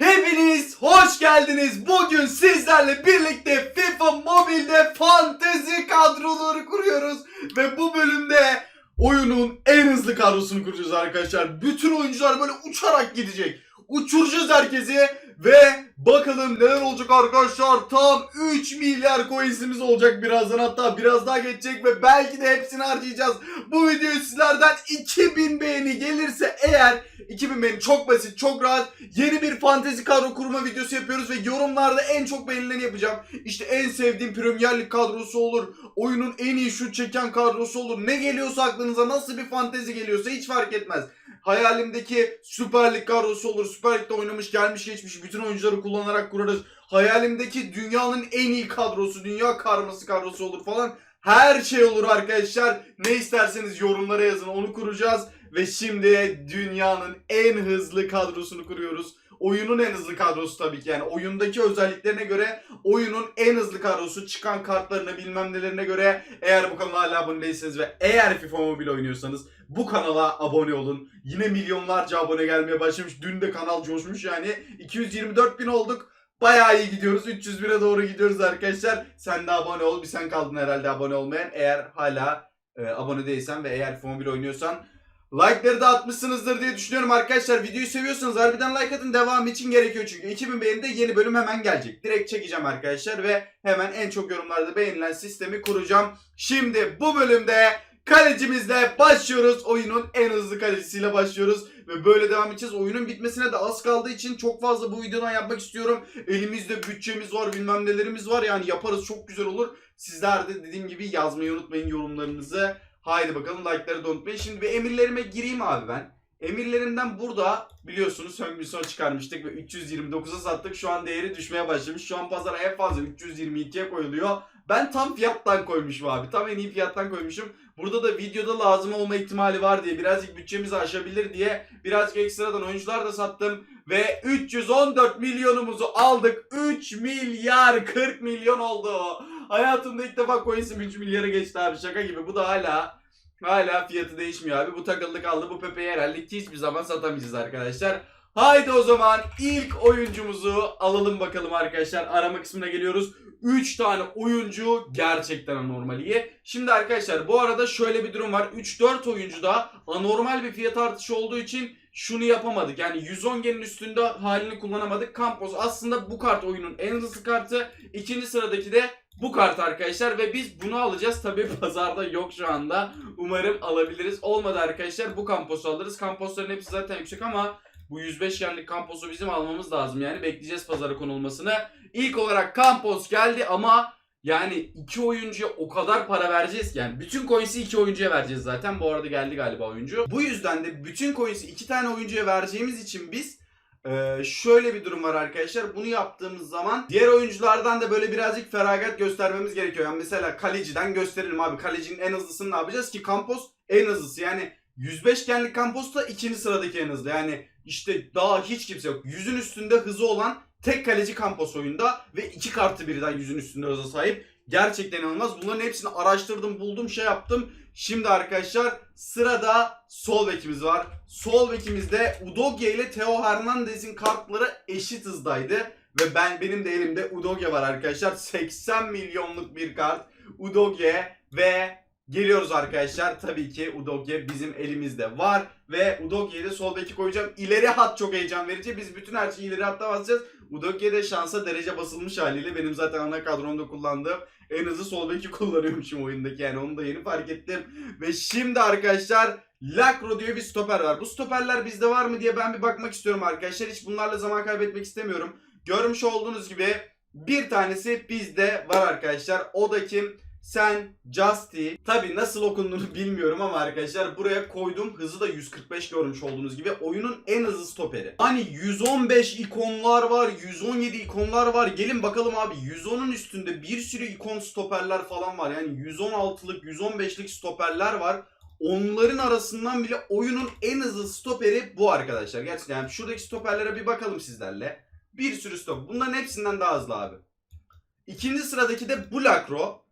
Hepiniz hoş geldiniz. Bugün sizlerle birlikte FIFA Mobile'de fantezi kadroları kuruyoruz. Ve bu bölümde oyunun en hızlı kadrosunu kuracağız arkadaşlar. Bütün oyuncular böyle uçarak gidecek. Uçuracağız herkesi ve bakalım neler olacak arkadaşlar. Tam 3 milyar coins'imiz olacak birazdan hatta biraz daha geçecek ve belki de hepsini harcayacağız. Bu video sizlerden 2000 beğeni gelirse eğer 2000 beğeni çok basit çok rahat yeni bir fantezi kadro kurma videosu yapıyoruz ve yorumlarda en çok beğenileni yapacağım. İşte en sevdiğim Premier Lig kadrosu olur. Oyunun en iyi şut çeken kadrosu olur. Ne geliyorsa aklınıza nasıl bir fantezi geliyorsa hiç fark etmez. Hayalimdeki Süper Lig kadrosu olur. Süper Lig'de oynamış gelmiş geçmiş bütün oyuncuları kullanarak kurarız. Hayalimdeki dünyanın en iyi kadrosu, dünya karması kadrosu olur falan. Her şey olur arkadaşlar. Ne isterseniz yorumlara yazın onu kuracağız. Ve şimdi dünyanın en hızlı kadrosunu kuruyoruz. Oyunun en hızlı kadrosu tabii ki yani oyundaki özelliklerine göre oyunun en hızlı kadrosu çıkan kartlarına bilmem nelerine göre eğer bu kanala hala abone değilseniz ve eğer FIFA Mobile oynuyorsanız bu kanala abone olun. Yine milyonlarca abone gelmeye başlamış. Dün de kanal coşmuş yani 224 bin olduk. Bayağı iyi gidiyoruz. 301'e doğru gidiyoruz arkadaşlar. Sen de abone ol. Bir sen kaldın herhalde abone olmayan. Eğer hala e, abone değilsen ve eğer Mobile oynuyorsan Like'ları da atmışsınızdır diye düşünüyorum arkadaşlar. Videoyu seviyorsanız harbiden like atın. Devamı için gerekiyor çünkü. 2000 beğenide yeni bölüm hemen gelecek. Direkt çekeceğim arkadaşlar ve hemen en çok yorumlarda beğenilen sistemi kuracağım. Şimdi bu bölümde kalecimizle başlıyoruz. Oyunun en hızlı kalecisiyle başlıyoruz. Ve böyle devam edeceğiz. Oyunun bitmesine de az kaldığı için çok fazla bu videodan yapmak istiyorum. Elimizde bütçemiz var bilmem nelerimiz var. Yani yaparız çok güzel olur. Sizler de dediğim gibi yazmayı unutmayın yorumlarınızı. Haydi bakalım like'ları da unutmayın. Şimdi bir emirlerime gireyim abi ben. Emirlerimden burada biliyorsunuz Höngbin son çıkarmıştık ve 329'a sattık. Şu an değeri düşmeye başlamış. Şu an pazara en fazla 322'ye koyuluyor. Ben tam fiyattan koymuşum abi. Tam en iyi fiyattan koymuşum. Burada da videoda lazım olma ihtimali var diye birazcık bütçemizi aşabilir diye birazcık ekstradan oyuncular da sattım. Ve 314 milyonumuzu aldık. 3 milyar 40 milyon oldu. Hayatımda ilk defa coins'im 3 milyara geçti abi şaka gibi. Bu da hala hala fiyatı değişmiyor abi. Bu takıldı kaldı. Bu Pepe'yi herhalde hiçbir zaman satamayacağız arkadaşlar. Haydi o zaman ilk oyuncumuzu alalım bakalım arkadaşlar. Arama kısmına geliyoruz. 3 tane oyuncu gerçekten anormal iyi. Şimdi arkadaşlar bu arada şöyle bir durum var. 3-4 oyuncuda anormal bir fiyat artışı olduğu için şunu yapamadık. Yani 110 genin üstünde halini kullanamadık. Campos aslında bu kart oyunun en hızlı kartı. İkinci sıradaki de bu kart arkadaşlar ve biz bunu alacağız. Tabi pazarda yok şu anda. Umarım alabiliriz. Olmadı arkadaşlar bu Campos'u alırız. Campos'ların hepsi zaten yüksek ama bu 105 yenlik Campos'u bizim almamız lazım. Yani bekleyeceğiz pazara konulmasını. İlk olarak Campos geldi ama yani iki oyuncuya o kadar para vereceğiz ki yani bütün coins'i iki oyuncuya vereceğiz zaten. Bu arada geldi galiba oyuncu. Bu yüzden de bütün coins'i iki tane oyuncuya vereceğimiz için biz ee, şöyle bir durum var arkadaşlar. Bunu yaptığımız zaman diğer oyunculardan da böyle birazcık feragat göstermemiz gerekiyor. Yani mesela kaleciden gösterelim abi. Kalecinin en hızlısını ne yapacağız ki Campos en hızlısı. Yani 105 genlik Campos da ikinci sıradaki en hızlı. Yani işte daha hiç kimse yok. Yüzün üstünde hızı olan tek kaleci Campos oyunda ve iki kartı birden yüzün üstünde hıza sahip. Gerçekten inanılmaz. Bunların hepsini araştırdım, buldum, şey yaptım. Şimdi arkadaşlar sırada sol bekimiz var. Sol bekimizde Udogie ile Theo Hernandez'in kartları eşit hızdaydı. Ve ben benim de elimde Udogie var arkadaşlar. 80 milyonluk bir kart. Udogie ve geliyoruz arkadaşlar. Tabii ki Udogie bizim elimizde var. Ve Udogie'yi de sol beki koyacağım. İleri hat çok heyecan verici. Biz bütün her şeyi ileri hatta basacağız. Udogie de şansa derece basılmış haliyle. Benim zaten ana kadromda kullandığım en hızlı sol beki kullanıyormuşum oyundaki. Yani onu da yeni fark ettim. Ve şimdi arkadaşlar Lacro diye bir stoper var. Bu stoperler bizde var mı diye ben bir bakmak istiyorum arkadaşlar. Hiç bunlarla zaman kaybetmek istemiyorum. Görmüş olduğunuz gibi bir tanesi bizde var arkadaşlar. O da kim? Sen Justy. Tabi nasıl okunduğunu bilmiyorum ama arkadaşlar buraya koydum. Hızı da 145 görmüş olduğunuz gibi. Oyunun en hızlı stoperi. Hani 115 ikonlar var, 117 ikonlar var. Gelin bakalım abi 110'un üstünde bir sürü ikon stoperler falan var. Yani 116'lık, 115'lik stoperler var. Onların arasından bile oyunun en hızlı stoperi bu arkadaşlar. Gerçekten yani şuradaki stoperlere bir bakalım sizlerle. Bir sürü stop. Bunların hepsinden daha hızlı abi. İkinci sıradaki de bu Lacro.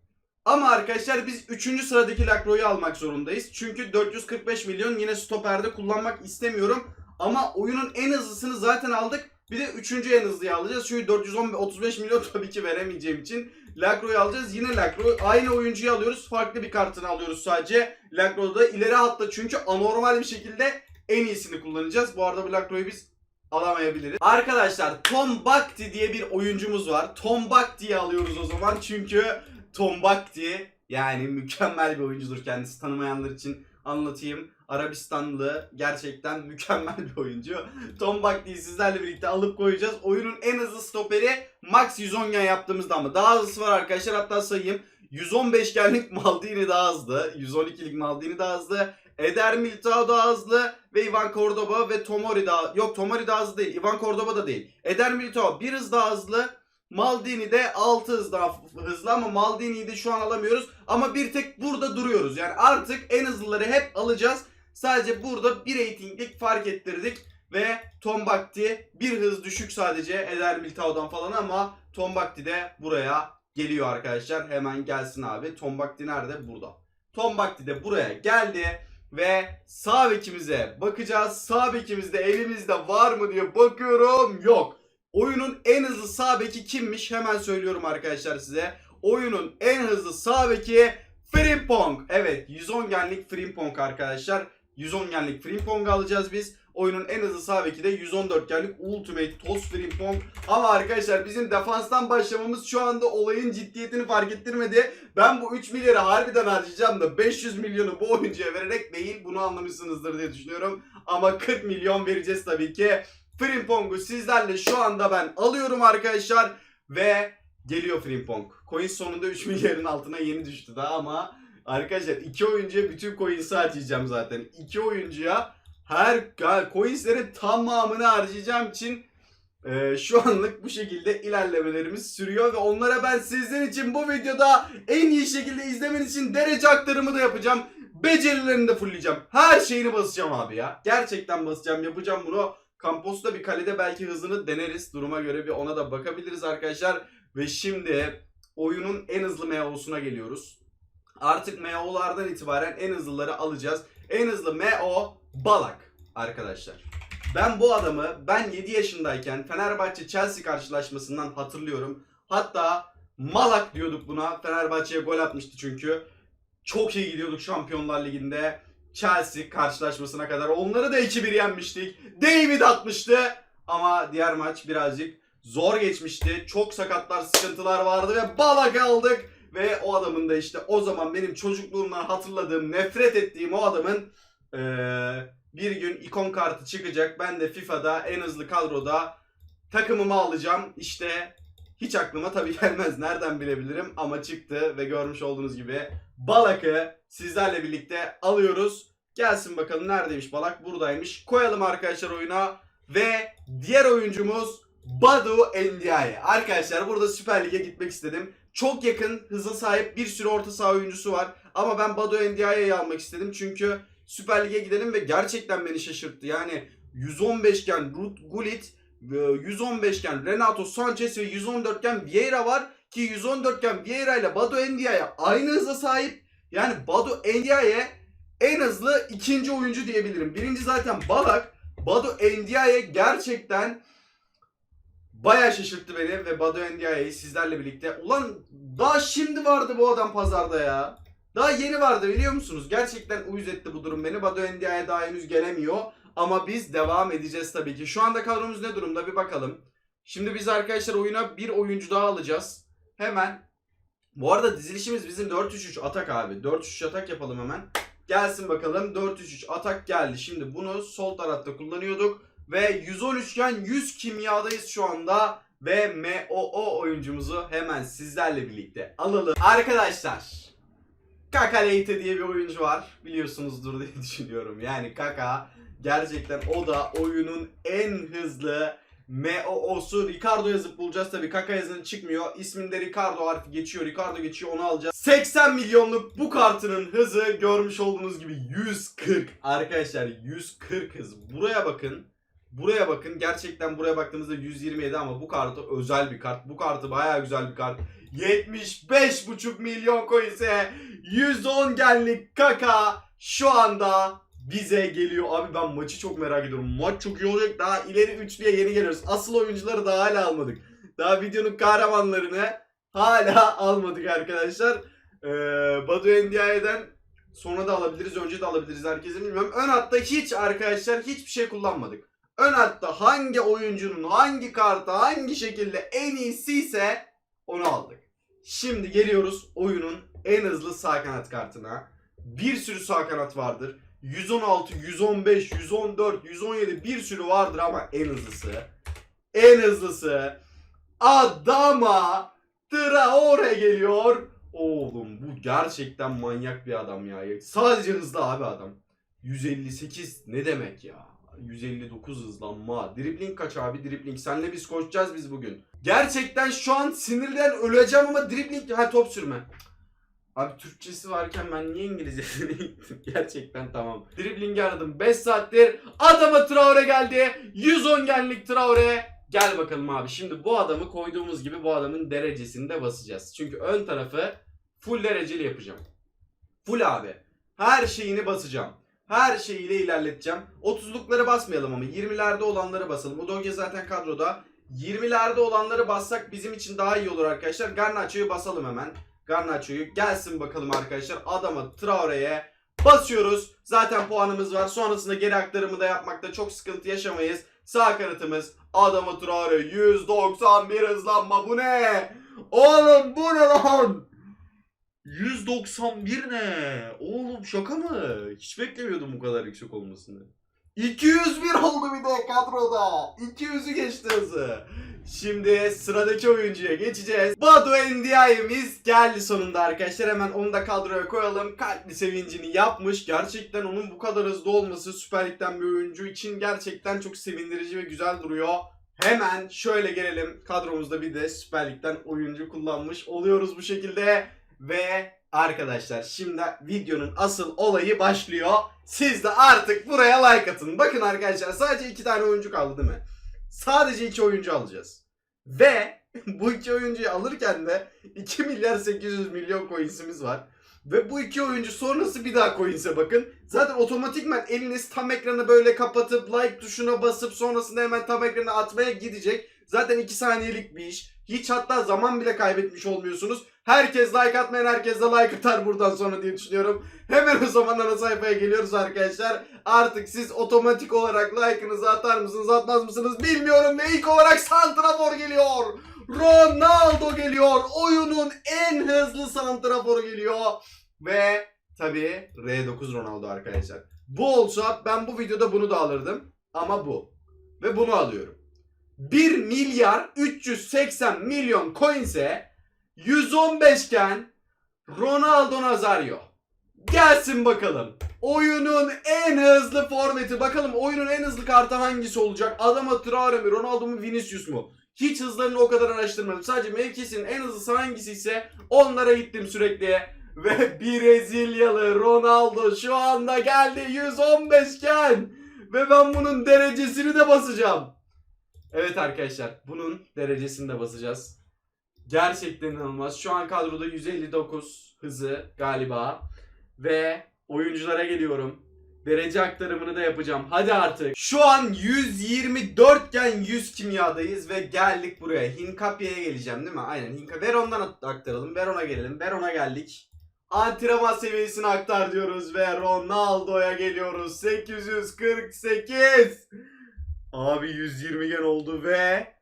Ama arkadaşlar biz 3. sıradaki Lacroix'u almak zorundayız. Çünkü 445 milyon yine stoperde kullanmak istemiyorum. Ama oyunun en hızlısını zaten aldık. Bir de üçüncü en hızlıyı alacağız. Çünkü 435 milyon tabii ki veremeyeceğim için Lacroix'u alacağız. Yine Lacroix. Aynı oyuncuyu alıyoruz. Farklı bir kartını alıyoruz sadece. Lacroix'da ileri hatta çünkü anormal bir şekilde en iyisini kullanacağız. Bu arada bu Lacroix'u biz alamayabiliriz. Arkadaşlar Tom Bakti diye bir oyuncumuz var. Tom Bakti'yi alıyoruz o zaman. Çünkü Tom Bakti yani mükemmel bir oyuncudur kendisi. Tanımayanlar için anlatayım. Arabistanlı gerçekten mükemmel bir oyuncu. Tom Bakti'yi sizlerle birlikte alıp koyacağız. Oyunun en hızlı stoperi Max 110 gen yaptığımızda ama daha hızlısı var arkadaşlar. Hatta sayayım. 115 genlik Maldini daha hızlı. 112'lik Maldini daha hızlı. Eder Militao daha hızlı ve Ivan Cordoba ve Tomori daha yok Tomori daha hızlı değil. Ivan Cordoba da değil. Eder Militao bir hız daha hızlı. Maldini de 6 hız daha f- hızlı ama Maldini'yi de şu an alamıyoruz. Ama bir tek burada duruyoruz. Yani artık en hızlıları hep alacağız. Sadece burada bir ratinglik fark ettirdik. Ve Tom Bakti bir hız düşük sadece Eder Militao'dan falan ama Tom Bakti de buraya geliyor arkadaşlar. Hemen gelsin abi. Tom Bakti nerede? Burada. Tom Bakti de buraya geldi. Ve sağ bekimize bakacağız. Sağ bekimizde elimizde var mı diye bakıyorum. Yok. Oyunun en hızlı sağ beki kimmiş? Hemen söylüyorum arkadaşlar size. Oyunun en hızlı sağ beki Frimpong. Evet 110 genlik Frimpong arkadaşlar. 110 genlik Frimpong alacağız biz. Oyunun en hızlı sağ beki de 114 genlik Ultimate Toss Frimpong. Ama arkadaşlar bizim defanstan başlamamız şu anda olayın ciddiyetini fark ettirmedi. Ben bu 3 milyarı harbiden harcayacağım da 500 milyonu bu oyuncuya vererek değil bunu anlamışsınızdır diye düşünüyorum. Ama 40 milyon vereceğiz tabii ki. Frimpong'u sizlerle şu anda ben alıyorum arkadaşlar. Ve geliyor Frimpong. Coin sonunda 3 milyarın altına yeni düştü daha ama arkadaşlar iki oyuncuya bütün coins'i harcayacağım zaten. İki oyuncuya her coins'lerin tamamını harcayacağım için e, şu anlık bu şekilde ilerlemelerimiz sürüyor ve onlara ben sizler için bu videoda en iyi şekilde izlemen için derece aktarımı da yapacağım. Becerilerini de fullleyeceğim. Her şeyini basacağım abi ya. Gerçekten basacağım. Yapacağım bunu. Kampos'ta bir kalede belki hızını deneriz. Duruma göre bir ona da bakabiliriz arkadaşlar. Ve şimdi oyunun en hızlı MO'suna geliyoruz. Artık MO'lardan itibaren en hızlıları alacağız. En hızlı MO Balak arkadaşlar. Ben bu adamı ben 7 yaşındayken Fenerbahçe Chelsea karşılaşmasından hatırlıyorum. Hatta Malak diyorduk buna. Fenerbahçe'ye gol atmıştı çünkü. Çok iyi gidiyorduk Şampiyonlar Ligi'nde. Chelsea karşılaşmasına kadar. Onları da 2-1 yenmiştik. David atmıştı. Ama diğer maç birazcık zor geçmişti. Çok sakatlar, sıkıntılar vardı ve Balak aldık. Ve o adamın da işte o zaman benim çocukluğumdan hatırladığım, nefret ettiğim o adamın eee, bir gün ikon kartı çıkacak. Ben de FIFA'da en hızlı kadroda takımımı alacağım. İşte hiç aklıma tabii gelmez. Nereden bilebilirim ama çıktı ve görmüş olduğunuz gibi Balak'ı sizlerle birlikte alıyoruz. Gelsin bakalım neredeymiş Balak? Buradaymış. Koyalım arkadaşlar oyuna ve diğer oyuncumuz Badu Ndiaye. Arkadaşlar burada Süper Lig'e gitmek istedim. Çok yakın hıza sahip bir sürü orta saha oyuncusu var. Ama ben Badu Ndiaye'yi almak istedim. Çünkü Süper Lig'e gidelim ve gerçekten beni şaşırttı. Yani 115 gen Ruth Gullit, e, 115 gen Renato Sanchez ve 114 gen Vieira var. Ki 114 gen Vieira ile Badu Ndiaye aynı hıza sahip. Yani Badu Ndiaye en hızlı ikinci oyuncu diyebilirim. Birinci zaten Balak. Badu Ndiaye gerçekten Baya şaşırttı beni ve Badu Ndiaye'yi sizlerle birlikte. Ulan daha şimdi vardı bu adam pazarda ya. Daha yeni vardı biliyor musunuz? Gerçekten uyuz etti bu durum beni. Badu Ndiaye daha henüz gelemiyor. Ama biz devam edeceğiz tabii ki. Şu anda kadromuz ne durumda bir bakalım. Şimdi biz arkadaşlar oyuna bir oyuncu daha alacağız. Hemen. Bu arada dizilişimiz bizim 4-3-3 atak abi. 4-3-3 atak yapalım hemen. Gelsin bakalım. 4-3-3 atak geldi. Şimdi bunu sol tarafta kullanıyorduk. Ve 113 iken 100 kimyadayız şu anda. Ve MOO oyuncumuzu hemen sizlerle birlikte alalım. Arkadaşlar. Kaka Leite diye bir oyuncu var. Biliyorsunuzdur diye düşünüyorum. Yani Kaka gerçekten o da oyunun en hızlı MOO'su. Ricardo yazıp bulacağız tabii. Kaka yazın çıkmıyor. İsminde Ricardo harfi geçiyor. Ricardo geçiyor onu alacağız. 80 milyonluk bu kartının hızı görmüş olduğunuz gibi 140. Arkadaşlar 140 hız. Buraya bakın. Buraya bakın. Gerçekten buraya baktığımızda 127 ama bu kartı özel bir kart. Bu kartı bayağı güzel bir kart. 75,5 milyon coins'e 110 genlik kaka şu anda bize geliyor. Abi ben maçı çok merak ediyorum. Maç çok iyi olacak. Daha ileri üçlüye yeni geliyoruz. Asıl oyuncuları daha hala almadık. Daha videonun kahramanlarını hala almadık arkadaşlar. Ee, Badu Endiaye'den sonra da alabiliriz. Önce de alabiliriz. Herkese bilmiyorum. Ön hatta hiç arkadaşlar hiçbir şey kullanmadık. Ön hatta hangi oyuncunun hangi karta hangi şekilde en iyisiyse onu aldık. Şimdi geliyoruz oyunun en hızlı sağ kanat kartına. Bir sürü sağ kanat vardır. 116, 115, 114, 117 bir sürü vardır ama en hızlısı. En hızlısı Adama Traore geliyor. Oğlum bu gerçekten manyak bir adam ya. Sadece hızlı abi adam. 158 ne demek ya? 159 hızlanma. Dribbling kaç abi dribbling? Senle biz koşacağız biz bugün. Gerçekten şu an sinirden öleceğim ama dribbling ha top sürme. Abi Türkçesi varken ben niye İngilizcesine gittim? Gerçekten tamam. Dribbling'i aradım 5 saattir. Adama Traore geldi. 110 genlik Traore. Gel bakalım abi. Şimdi bu adamı koyduğumuz gibi bu adamın derecesini de basacağız. Çünkü ön tarafı full dereceli yapacağım. Full abi. Her şeyini basacağım. Her şeyiyle ilerleteceğim. 30'lukları basmayalım ama 20'lerde olanları basalım. Udoge zaten kadroda. 20'lerde olanları bassak bizim için daha iyi olur arkadaşlar. Garnacho'yu basalım hemen. Garnacho'yu gelsin bakalım arkadaşlar. Adama Traore'ye basıyoruz. Zaten puanımız var. Sonrasında geri aktarımı da yapmakta çok sıkıntı yaşamayız. Sağ kanatımız Adama Traore 191 hızlanma bu ne? Oğlum bu ne lan? 191 ne? Oğlum şaka mı? Hiç beklemiyordum bu kadar yüksek olmasını. 201 oldu bir de kadroda. 200'ü geçti hızı. Şimdi sıradaki oyuncuya geçeceğiz. Badu Ndiaye'miz geldi sonunda arkadaşlar. Hemen onu da kadroya koyalım. Kalpli sevincini yapmış. Gerçekten onun bu kadar hızlı olması Süper Lig'den bir oyuncu için gerçekten çok sevindirici ve güzel duruyor. Hemen şöyle gelelim. Kadromuzda bir de Süper Lig'den oyuncu kullanmış oluyoruz bu şekilde. Ve arkadaşlar şimdi videonun asıl olayı başlıyor. Siz de artık buraya like atın. Bakın arkadaşlar sadece iki tane oyuncu kaldı değil mi? Sadece iki oyuncu alacağız. Ve bu iki oyuncuyu alırken de 2 milyar 800 milyon coinsimiz var. Ve bu iki oyuncu sonrası bir daha coins'e bakın. Zaten otomatikman eliniz tam ekranı böyle kapatıp like tuşuna basıp sonrasında hemen tam ekrana atmaya gidecek. Zaten 2 saniyelik bir iş. Hiç hatta zaman bile kaybetmiş olmuyorsunuz. Herkes like atmayan herkes de like atar buradan sonra diye düşünüyorum. Hemen o zaman ana sayfaya geliyoruz arkadaşlar. Artık siz otomatik olarak like'ınızı atar mısınız atmaz mısınız bilmiyorum. Ve ilk olarak Santrafor geliyor. Ronaldo geliyor. Oyunun en hızlı Santrafor'u geliyor. Ve tabii R9 Ronaldo arkadaşlar. Bu olsa ben bu videoda bunu da alırdım. Ama bu. Ve bunu alıyorum. 1 milyar 380 milyon coins'e 115 iken Ronaldo Nazario. Gelsin bakalım. Oyunun en hızlı forveti. Bakalım oyunun en hızlı kartı hangisi olacak? Adama Traore mi? Ronaldo mu? Vinicius mu? Hiç hızlarını o kadar araştırmadım. Sadece mevkisinin en hızlısı hangisi ise onlara gittim sürekli. Ve Brezilyalı Ronaldo şu anda geldi 115 iken. Ve ben bunun derecesini de basacağım. Evet arkadaşlar bunun derecesini de basacağız. Gerçekten inanılmaz. Şu an kadroda 159 hızı galiba. Ve oyunculara geliyorum. Derece aktarımını da yapacağım. Hadi artık. Şu an 124 iken 100 kimyadayız ve geldik buraya. Hinkapya'ya geleceğim değil mi? Aynen. Hinka Veron'dan aktaralım. Veron'a gelelim. Veron'a geldik. Antrenman seviyesini aktar diyoruz ve Ronaldo'ya geliyoruz. 848. Abi 120 gen oldu ve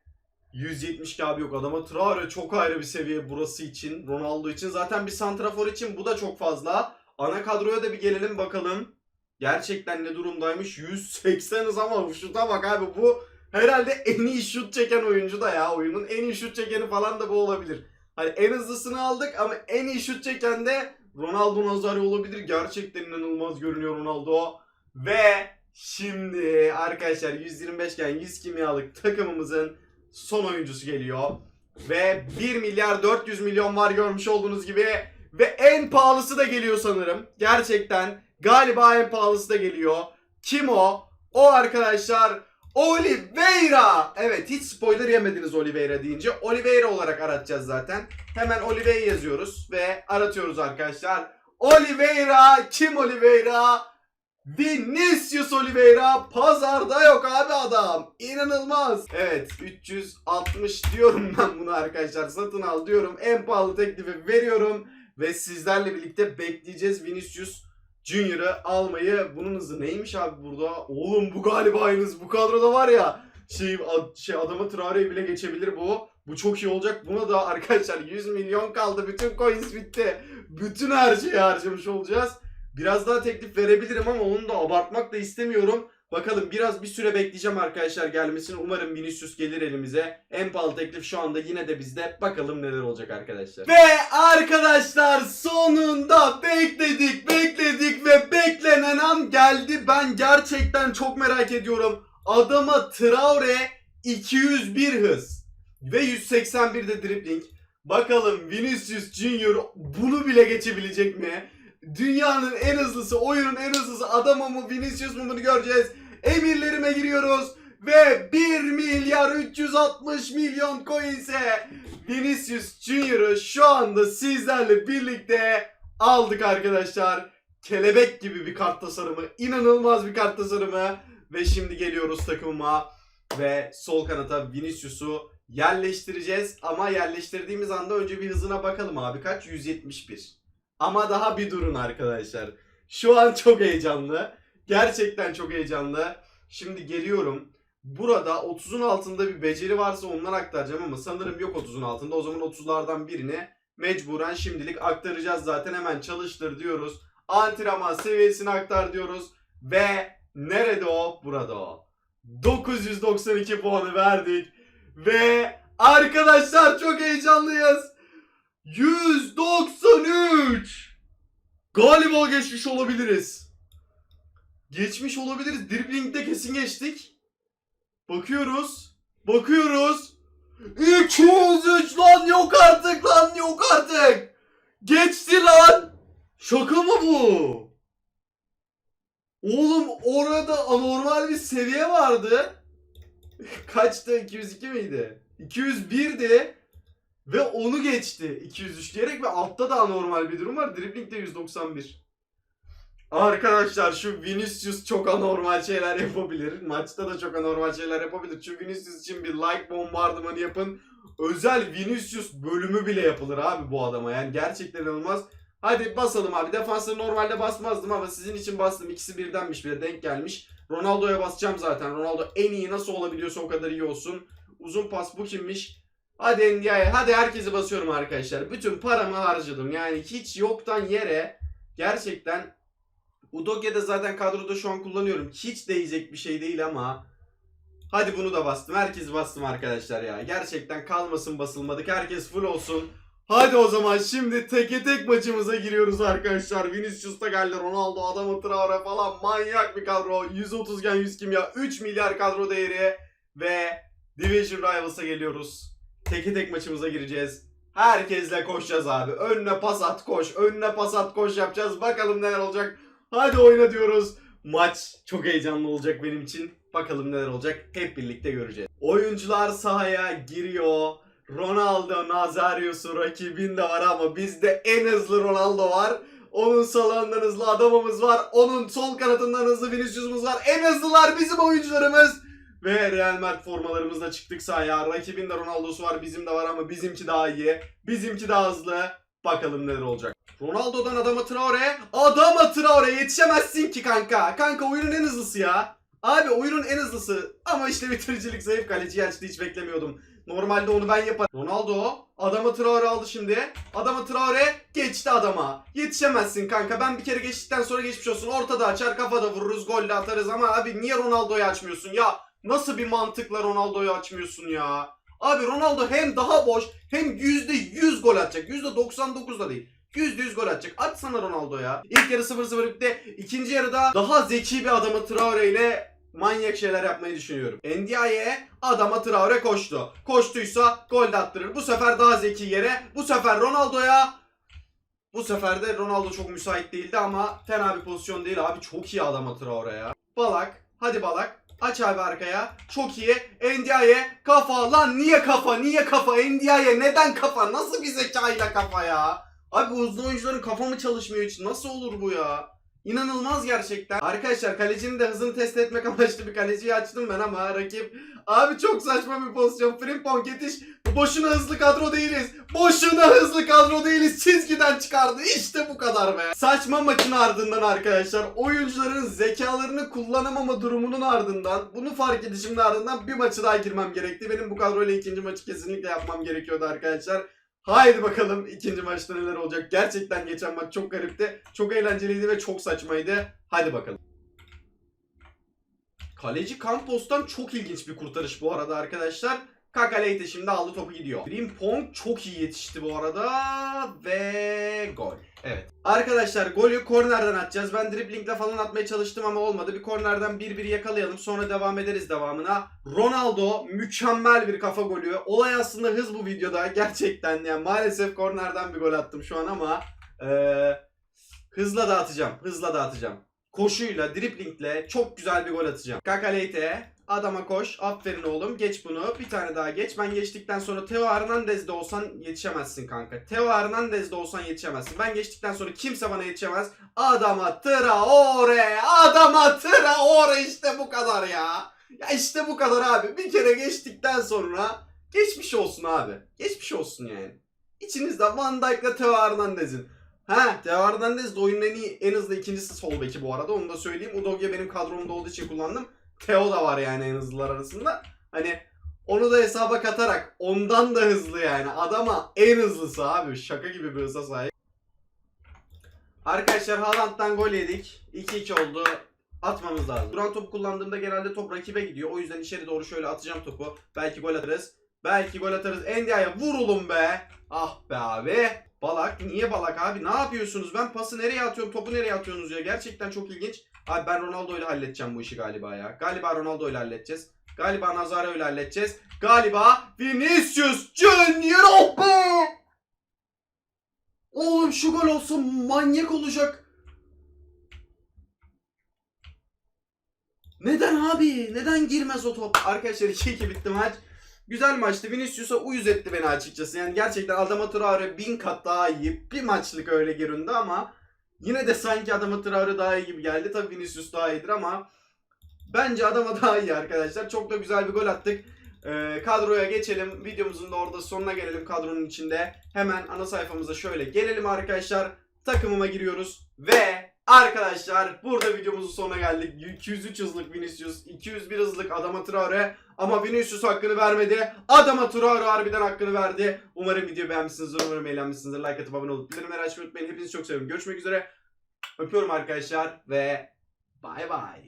170 abi yok adama Traore çok ayrı bir seviye burası için. Ronaldo için zaten bir santrafor için bu da çok fazla. Ana kadroya da bir gelelim bakalım. Gerçekten ne durumdaymış? 180 hız ama şuta bak abi bu herhalde en iyi şut çeken oyuncu da ya. Oyunun en iyi şut çekeni falan da bu olabilir. Hani en hızlısını aldık ama en iyi şut çeken de Ronaldo Nazario olabilir. Gerçekten inanılmaz görünüyor Ronaldo. Ve şimdi arkadaşlar 125 iken 100 kimyalık takımımızın son oyuncusu geliyor. Ve 1 milyar 400 milyon var görmüş olduğunuz gibi. Ve en pahalısı da geliyor sanırım. Gerçekten galiba en pahalısı da geliyor. Kim o? O arkadaşlar Oliveira. Evet hiç spoiler yemediniz Oliveira deyince. Oliveira olarak aratacağız zaten. Hemen Oliveira yazıyoruz ve aratıyoruz arkadaşlar. Oliveira kim Oliveira? Vinicius Oliveira pazarda yok abi adam. İnanılmaz. Evet 360 diyorum ben bunu arkadaşlar. Satın al diyorum. En pahalı teklifi veriyorum. Ve sizlerle birlikte bekleyeceğiz Vinicius Junior'ı almayı. Bunun hızı neymiş abi burada? Oğlum bu galiba hız. Bu kadroda var ya. Şey, şey adama Traore'yi bile geçebilir bu. Bu çok iyi olacak. Buna da arkadaşlar 100 milyon kaldı. Bütün coins bitti. Bütün her şeyi harcamış olacağız. Biraz daha teklif verebilirim ama onu da abartmak da istemiyorum. Bakalım biraz bir süre bekleyeceğim arkadaşlar gelmesini. Umarım Vinicius gelir elimize. En pahalı teklif şu anda yine de bizde. Bakalım neler olacak arkadaşlar. Ve arkadaşlar sonunda bekledik, bekledik ve beklenen an geldi. Ben gerçekten çok merak ediyorum. Adama Traore 201 hız ve 181 de dribbling. Bakalım Vinicius Junior bunu bile geçebilecek mi? Dünyanın en hızlısı, oyunun en hızlısı adamı mı Vinicius mu bunu göreceğiz. Emirlerime giriyoruz ve 1 milyar 360 milyon coins'e Vinicius Junior'ı şu anda sizlerle birlikte aldık arkadaşlar. Kelebek gibi bir kart tasarımı, inanılmaz bir kart tasarımı ve şimdi geliyoruz takımıma ve sol kanata Vinicius'u yerleştireceğiz ama yerleştirdiğimiz anda önce bir hızına bakalım abi kaç 171. Ama daha bir durun arkadaşlar. Şu an çok heyecanlı. Gerçekten çok heyecanlı. Şimdi geliyorum. Burada 30'un altında bir beceri varsa ondan aktaracağım ama sanırım yok 30'un altında. O zaman 30'lardan birini mecburen şimdilik aktaracağız zaten. Hemen çalıştır diyoruz. Antrenman seviyesini aktar diyoruz. Ve nerede o? Burada o. 992 puanı verdik. Ve arkadaşlar çok heyecanlıyız. 193. Galiba geçmiş olabiliriz. Geçmiş olabiliriz. Dribbling'de kesin geçtik. Bakıyoruz. Bakıyoruz. 203 lan yok artık lan yok artık. Geçti lan. Şaka mı bu? Oğlum orada anormal bir seviye vardı. Kaçtı? 202 miydi? 201'di. Ve onu geçti 203 diyerek ve altta da anormal bir durum var. Dribbling de 191. Arkadaşlar şu Vinicius çok anormal şeyler yapabilir. Maçta da çok anormal şeyler yapabilir. Şu Vinicius için bir like bombardımanı yapın. Özel Vinicius bölümü bile yapılır abi bu adama. Yani gerçekten inanılmaz. Hadi basalım abi. Defansları normalde basmazdım ama sizin için bastım. İkisi birdenmiş bir de denk gelmiş. Ronaldo'ya basacağım zaten. Ronaldo en iyi nasıl olabiliyorsa o kadar iyi olsun. Uzun pas bu kimmiş? Hadi NDI'ye. Hadi herkesi basıyorum arkadaşlar. Bütün paramı harcadım. Yani hiç yoktan yere gerçekten Udogye'de zaten kadroda şu an kullanıyorum. Hiç değecek bir şey değil ama hadi bunu da bastım. Herkesi bastım arkadaşlar ya. Gerçekten kalmasın basılmadık. Herkes full olsun. Hadi o zaman şimdi teke tek maçımıza giriyoruz arkadaşlar. Vinicius da geldi. Ronaldo, Adama Traore falan manyak bir kadro. 130 gen 100 kimya. 3 milyar kadro değeri. Ve Division Rivals'a geliyoruz. Teke tek maçımıza gireceğiz. Herkesle koşacağız abi. Önüne pas at koş. Önüne pas at koş yapacağız. Bakalım neler olacak. Hadi oyna diyoruz. Maç çok heyecanlı olacak benim için. Bakalım neler olacak. Hep birlikte göreceğiz. Oyuncular sahaya giriyor. Ronaldo, Nazarius'u rakibinde var ama bizde en hızlı Ronaldo var. Onun sağından hızlı adamımız var. Onun sol kanatından hızlı Vinicius'umuz var. En hızlılar bizim oyuncularımız. Ve Real Madrid formalarımızla çıktık sahaya. Rakibin de Ronaldo'su var, bizim de var ama bizimki daha iyi. Bizimki daha hızlı. Bakalım neler olacak. Ronaldo'dan adama Traore. Adama Traore yetişemezsin ki kanka. Kanka oyunun en hızlısı ya. Abi oyunun en hızlısı. Ama işte bitiricilik zayıf kaleci gerçekten hiç beklemiyordum. Normalde onu ben yaparım. Ronaldo adama Traore aldı şimdi. Adama Traore geçti adama. Yetişemezsin kanka. Ben bir kere geçtikten sonra geçmiş olsun. Ortada açar kafada vururuz golle atarız ama abi niye Ronaldo'yu açmıyorsun ya? Nasıl bir mantıkla Ronaldo'yu açmıyorsun ya? Abi Ronaldo hem daha boş hem %100 gol atacak. %99 da değil. %100 gol atacak. At sana Ronaldo ya. İlk yarı 0-0 bitti. İkinci yarıda daha zeki bir adamı Traore ile manyak şeyler yapmayı düşünüyorum. Ndiaye adama Traore koştu. Koştuysa gol de attırır. Bu sefer daha zeki yere. Bu sefer Ronaldo'ya bu sefer de Ronaldo çok müsait değildi ama fena bir pozisyon değil abi. Çok iyi adama Traore ya. Balak. Hadi Balak. Aç abi arkaya. Çok iyi. Ndiaye kafa lan niye kafa niye kafa Ndiaye neden kafa nasıl bir zekayla kafa ya? Abi bu hızlı oyuncuların kafa mı çalışmıyor hiç nasıl olur bu ya? İnanılmaz gerçekten. Arkadaşlar kalecinin de hızını test etmek amaçlı bir kaleciyi açtım ben ama rakip abi çok saçma bir pozisyon. Frimpong yetiş. Boşuna hızlı kadro değiliz. Boşuna hızlı kadro değiliz. Çizgiden çıkardı. İşte bu kadar be. Saçma maçın ardından arkadaşlar oyuncuların zekalarını kullanamama durumunun ardından bunu fark edişimin ardından bir maçı daha girmem gerekti. Benim bu kadroyla ikinci maçı kesinlikle yapmam gerekiyordu arkadaşlar. Haydi bakalım ikinci maçta neler olacak. Gerçekten geçen maç çok garipti. Çok eğlenceliydi ve çok saçmaydı. Hadi bakalım. Kaleci Campos'tan çok ilginç bir kurtarış bu arada arkadaşlar. Kakaleyte şimdi aldı topu gidiyor. Frimpong çok iyi yetişti bu arada ve gol. Evet. Arkadaşlar golü kornerden atacağız. Ben driblingle falan atmaya çalıştım ama olmadı. Bir kornerden 1-1 yakalayalım sonra devam ederiz devamına. Ronaldo mükemmel bir kafa golü. Olay aslında hız bu videoda. Gerçekten yani maalesef kornerden bir gol attım şu an ama eee hızla da atacağım. Hızla da atacağım. Koşuyla, driblingle çok güzel bir gol atacağım. Kakaleyte adama koş. Aferin oğlum. Geç bunu. Bir tane daha geç. Ben geçtikten sonra Teo Hernandez'de olsan yetişemezsin kanka. Teo Hernandez'de olsan yetişemezsin. Ben geçtikten sonra kimse bana yetişemez. Adama Traore. Adama Traore işte bu kadar ya. Ya işte bu kadar abi. Bir kere geçtikten sonra geçmiş olsun abi. Geçmiş olsun yani. İçinizde Van Dijk'la Teo Hernandez'in. Ha, Teo Hernandez de oyunun en, iyi, en hızlı ikincisi sol beki bu arada. Onu da söyleyeyim. Udogie benim kadromda olduğu için kullandım. Teo da var yani en hızlılar arasında. Hani onu da hesaba katarak ondan da hızlı yani. Adama en hızlısı abi. Şaka gibi bir hıza sahip. Arkadaşlar Haaland'dan gol yedik. 2-2 oldu. Atmamız lazım. Duran topu kullandığımda genelde top rakibe gidiyor. O yüzden içeri doğru şöyle atacağım topu. Belki gol atarız. Belki gol atarız. Endia'ya vurulun be. Ah be abi. Balak. Niye balak abi? Ne yapıyorsunuz? Ben pası nereye atıyorum? Topu nereye atıyorsunuz ya? Gerçekten çok ilginç. Abi ben Ronaldo ile halledeceğim bu işi galiba ya. Galiba Ronaldo ile halledeceğiz. Galiba Nazario ile halledeceğiz. Galiba Vinicius Junior oh be! Oğlum şu gol olsa manyak olacak. Neden abi? Neden girmez o top? Arkadaşlar 2-2 bitti maç. Güzel maçtı. Vinicius'a uyuz etti beni açıkçası. Yani gerçekten Adama Traore bin kat daha iyi. Bir maçlık öyle göründü ama yine de sanki Adama Traore daha iyi gibi geldi. Tabii Vinicius daha iyidir ama bence Adama daha iyi arkadaşlar. Çok da güzel bir gol attık. Ee, kadroya geçelim. Videomuzun da orada sonuna gelelim kadronun içinde. Hemen ana sayfamıza şöyle gelelim arkadaşlar. Takımıma giriyoruz ve arkadaşlar burada videomuzun sonuna geldik. 203 hızlık Vinicius, 201 hızlık Adama Traore ama Vinicius hakkını vermedi. Adama Traore harbiden hakkını verdi. Umarım video beğenmişsinizdir, umarım eğlenmişsinizdir. Like atıp abone olup bildirimleri açmayı unutmayın. Hepinizi çok seviyorum. Görüşmek üzere. Öpüyorum arkadaşlar ve bay bay.